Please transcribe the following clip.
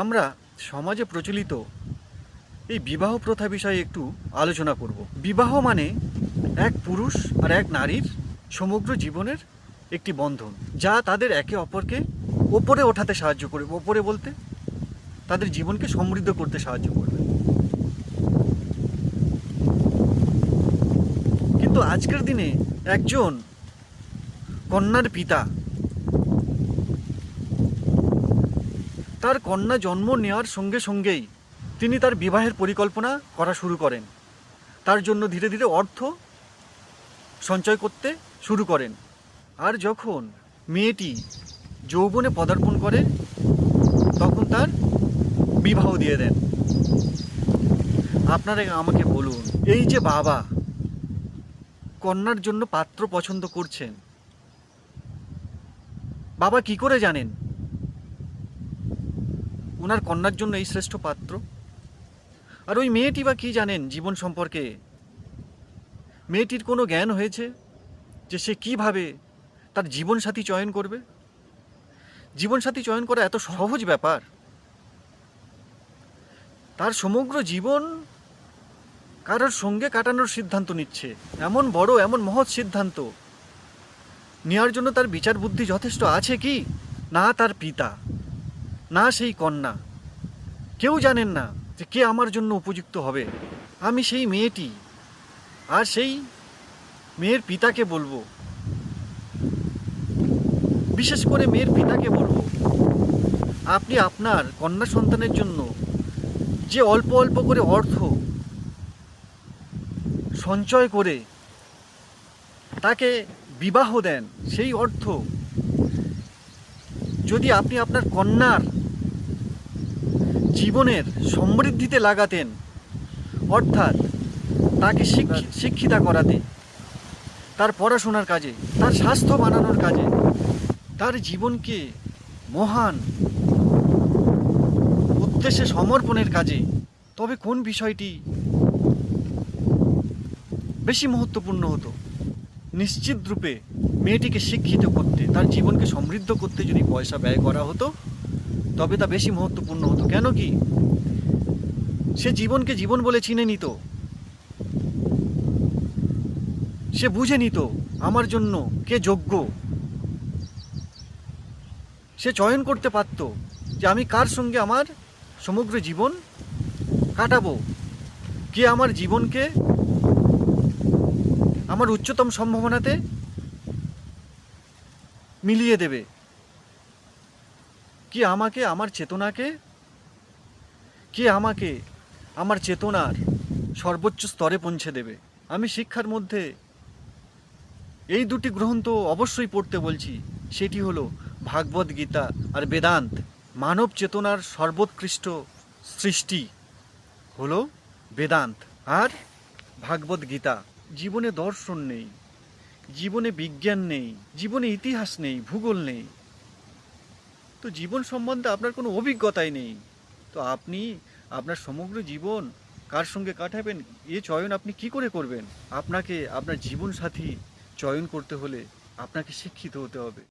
আমরা সমাজে প্রচলিত এই বিবাহ প্রথা বিষয়ে একটু আলোচনা করব। বিবাহ মানে এক পুরুষ আর এক নারীর সমগ্র জীবনের একটি বন্ধন, যা তাদের একে অপরকে ওপরে ওঠাতে সাহায্য করবে ওপরে বলতে তাদের জীবনকে সমৃদ্ধ করতে সাহায্য করবে। কিন্তু আজকের দিনে একজন কন্যার পিতা তার কন্যা জন্ম নেওয়ার সঙ্গে সঙ্গেই তিনি তার বিবাহের পরিকল্পনা করা শুরু করেন। তার জন্য ধীরে ধীরে অর্থ সঞ্চয় করতে শুরু করেন। আর যখন মেয়েটি যৌবনে পদার্পণ করে, তখন তার বিবাহ দিয়ে দেন। আপনারা আমাকে বলুন, এই যে বাবা কন্যার জন্য পাত্র পছন্দ করছেন, বাবা কি করে জানেন? ওনার কন্যার জন্য এই শ্রেষ্ঠ পাত্র। আর ওই মেয়েটি বা কি জানেন জীবন সম্পর্কে? মেয়েটির কোনো জ্ঞান হয়েছে যে সে কীভাবে তার জীবনসাথী চয়ন করবে? জীবনসাথী চয়ন করা এত সহজ ব্যাপার। তার সমগ্র জীবন কারোর সঙ্গে কাটানোর সিদ্ধান্ত নিচ্ছে। এমন বড়, এমন মহৎ সিদ্ধান্ত। নেওয়ার জন্য তার বিচার বুদ্ধি যথেষ্ট আছে কি? না, তার পিতা। না সেই কন্যা। কেউ জানেন না যে কে আমার জন্য উপযুক্ত হবে। আমি সেই মেয়েটি। আর সেই মেয়ের পিতাকে বলব। বিশেষ করে মেয়ের পিতাকে বলব। আপনি আপনার কন্যা সন্তানের জন্য যে অল্প অল্প করে অর্থ সঞ্চয় করে তাকে বিবাহ দেন, সেই অর্থ যদি আপনি আপনার কন্যার জীবনের সমৃদ্ধিতে লাগাতেন অর্থাৎ তাকে শিক্ষি- শিক্ষিতা করাতে তার পড়াশোনার কাজে তার স্বাস্থ্য বানানোর কাজে তার জীবনকে মহান উদ্দেশ্যে সমর্পণের কাজে। তবে কোন বিষয়টি বেশি মহত্বপূর্ণ হতো? নিশ্চিত রূপে মেয়েটিকে শিক্ষিত করতে তার জীবনকে সমৃদ্ধ করতে যদি পয়সা ব্যয় করা হতো তবে তা বেশি মহত্বপূর্ণ হতো। কেন কি? সে জীবনকে জীবন বলে চিনে নিত। সে বুঝে নিত, আমার জন্য কে যোগ্য। সে চয়ন করতে পারত যে আমি কার সঙ্গে আমার সমগ্র জীবন কাটাবো। কে আমার জীবনকে আমার উচ্চতম সম্ভাবনাতে মিলিয়ে দেবে। কি আমাকে, আমার চেতনাকে? কে আমাকে আমার চেতনার সর্বোচ্চ স্তরে পৌঁছে দেবে? আমি শিক্ষার মধ্যে এই দুটি গ্রন্থ অবশ্যই পড়তে বলছি। সেটি হলো ভাগবত গীতা আর বেদান্ত। মানব চেতনার সর্বোৎকৃষ্ট সৃষ্টি হলো বেদান্ত আর ভাগবত গীতা। জীবনে দর্শন নেই, জীবনে বিজ্ঞান নেই, জীবনে ইতিহাস নেই, ভূগোল নেই। তো জীবন সম্বন্ধে আপনার কোনো অভিজ্ঞতাই নেই। তো আপনি, আপনার সমগ্র জীবন কার সঙ্গে কাটাবেন, এ চয়ন আপনি কি করে করবেন? আপনাকে, আপনার জীবন সাথী চয়ন করতে হলে আপনাকে শিক্ষিত হতে হবে।